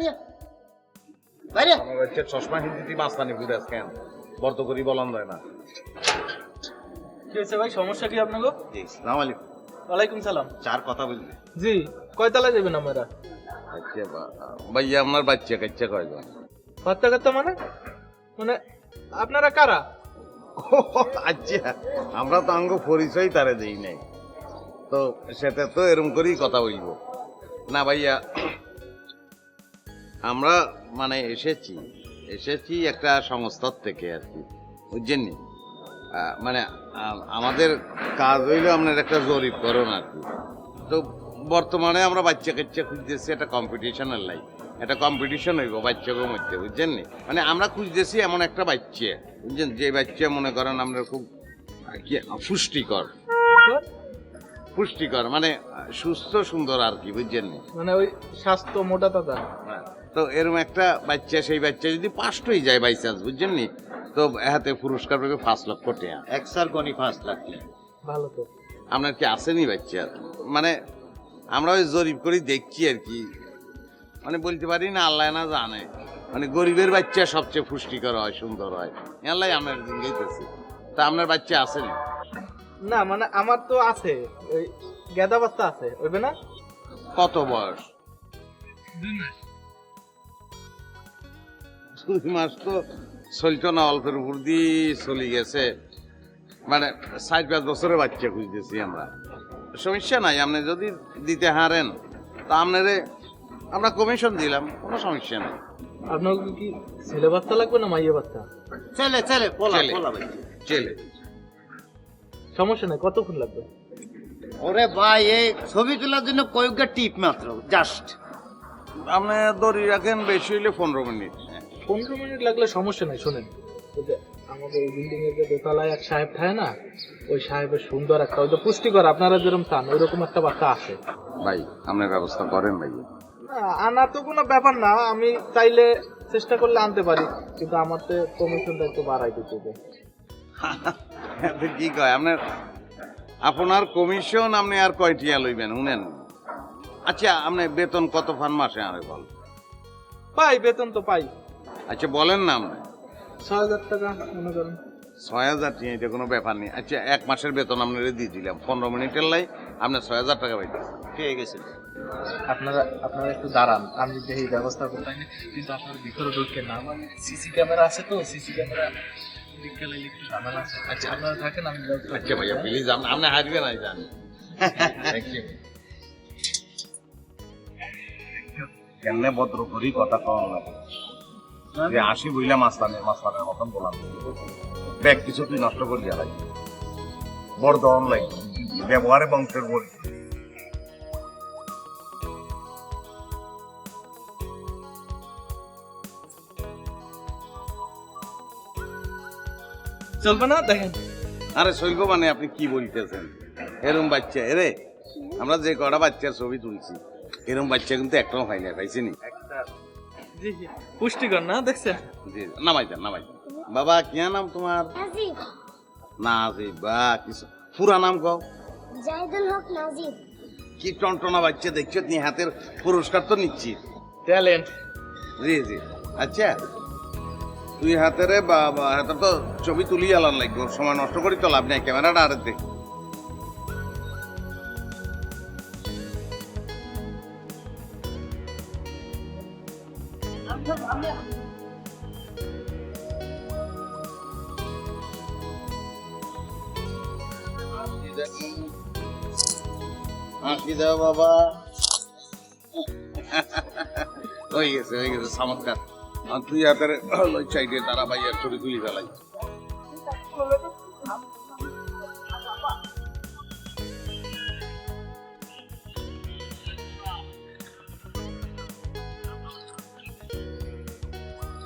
বাইরে বাইরে। আমার হচ্ছে চশমা হিন্দিতে মাস্তানি ঘুরে কেন? বর্ত করি বলান যায় না। কি হয়েছে ভাই? সমস্যা কি আপনাকে জি সালাম আলাইকুম। ওয়ালাইকুম সালাম। চার কথা বলবে? জি কয়তলা যাবেন আমরা আচ্ছা ভাইয়া আপনার বাচ্চা কাচ্চা কয়জন? বাচ্চা কাচ্চা মানে? মানে আপনারা কারা? আচ্ছা আমরা তো আঙ্গ পরিচয় তারে দেই নাই। তো সেটা তো এরকম করেই কথা বলব। না ভাইয়া আমরা মানে এসেছি এসেছি একটা সংস্থার থেকে আর কি বুঝছেন নি? মানে আমাদের কাজ হইল আপনার একটা জরিপ করুন আর কি। তো বর্তমানে আমরা বাচ্চা কাচ্চা খুঁজতেছি একটা কম্পিটিশনের লাইফ একটা কম্পিটিশন হইব বাচ্চাদের মধ্যে বুঝছেন নি? মানে আমরা খুঁজতেছি এমন একটা বাচ্চা বুঝছেন? যে বাচ্চা মনে করেন আমরা খুব কি পুষ্টিকর। পুষ্টিকর? মানে সুস্থ সুন্দর আর কি বুঝছেন নি? মানে ওই স্বাস্থ্য মোটা তাজা। তো এরকম একটা বাচ্চা সেই বাচ্চা যদি পাস্ট হয়ে যায় বাই চান্স বুঝছেন নি? তো হাতে পুরস্কার পাবে পাঁচ লক্ষ টাকা। একসার গনি পাঁচ লাখ টাকা। ভালো তো। আপনার কি আসেনি বাচ্চা? মানে আমরা ওই জরিপ করি দেখছি আর কি। মানে বলতে পারি না আল্লাহ না জানে। মানে গরিবের বাচ্চা সবচেয়ে পুষ্টিকর হয় সুন্দর হয়। আল্লাহ আমার গেতেছি তা আপনার বাচ্চা আসেনি না মানে আমার তো আছে। ওই গেদা বাচ্চা আছে ওইবে না? কত বয়স? দুই মাস। তো চলতো না অল্পের উপর দিয়ে চলে গেছে। মানে ষাট পাঁচ বছরের বাচ্চা খুঁজতেছি আমরা। সমস্যা নাই আপনি যদি দিতে হারেন তা আপনারে আমরা কমিশন দিলাম কোনো সমস্যা নেই। আপনার কি ছেলে বাচ্চা লাগবে না মাইয়া বাচ্চা? ছেলে ছেলে পোলা পোলা চলে সমস্যা নাই কতক্ষণ লাগবে? ওরে ভাই এই ছবি তোলার জন্য কয়েকটা টিপ মাত্র জাস্ট আপনি দড়ি রাখেন বেশি হইলে পনেরো মিনিট। পনেরো মিনিট লাগলে সমস্যা নাই শোনেন। যে আমাদের বিল্ডিং এর যে দোতলায় এক সাহেব থাকে না ওই সাহেবের সুন্দর একটা ওই যে পুষ্টিকর আপনারা যেরকম চান ওইরকম একটা বাচ্চা আছে। ভাই আপনার ব্যবস্থা করেন ভাই। না, আনা তো কোনো ব্যাপার না আমি চাইলে চেষ্টা করলে আনতে পারি কিন্তু আমার তো কমিশনটা একটু বাড়াই দিতে হবে। কি কয় আপনার আপনার কমিশন আপনি আর কয়টিয়া লইবেন শুনেন? আচ্ছা আপনি বেতন কত ফান মাসে আরে বল? পাই বেতন তো পাই। আচ্ছা বলেন না আপনি ছয় হাজার টাকা মনে করেন। ছয় হাজার এটা কোনো ব্যাপার নেই। আচ্ছা এক মাসের বেতন আপনারা দিয়ে দিলাম। পনেরো মিনিটের লাই আপনার ছয় হাজার টাকা পাইতে পেয়ে গেছে আপনারা আপনারা একটু দাঁড়ান। আমি দেখি ব্যবস্থা করতে কিন্তু আপনার ভিতরে ঢুকে না আমার সিসি ক্যামেরা আছে তো? সিসি ক্যামেরা আচ্ছা আপনারা থাকেন আমি আচ্ছা ভাইয়া প্লিজ আপনি হারবেন না জানি কেমনে ভদ্র করি কথা কম লাগে। যে আসি বইলা মাস্তানে মাস্তানের মতন বললাম ব্যাগ কিছু তুই নষ্ট করি বড় দম লাগে ব্যবহারে বংশের বলি চলবে না? দেখেন। আরে শৈল্য মানে আপনি কি বলতেছেন? এরম বাচ্চা এরে। আমরা যে কটা বাচ্চার ছবি তুলছি এরম বাচ্চা কিন্তু একটাও হয় না পাইছি নি জি পুষ্টিকর না দেখছেন জি নামাই দেন নামাই দেন। বাবা কি নাম তোমার? নাজিব। না জি বা কিছু পুরা নাম কও? জাহিদুল হক নাজিব। কি টনটনা বাচ্চা দেখছ? তুমি হাতের পুরস্কার তো নিচ্ছি। ট্যালেন্ট। জি জি। আচ্ছা তুই হাতেরে বা বা হাতে তো ছবি তুলি আলান লাগবে। সময় নষ্ট করি তো লাভ নাই ক্যামেরাটা আর দেখ। বাবা। হয়ে গেছে হয়ে গেছে চমৎকার আর তুই হাতের চাইডে তারা ভাইয়া ছবি তুলি ফেলাই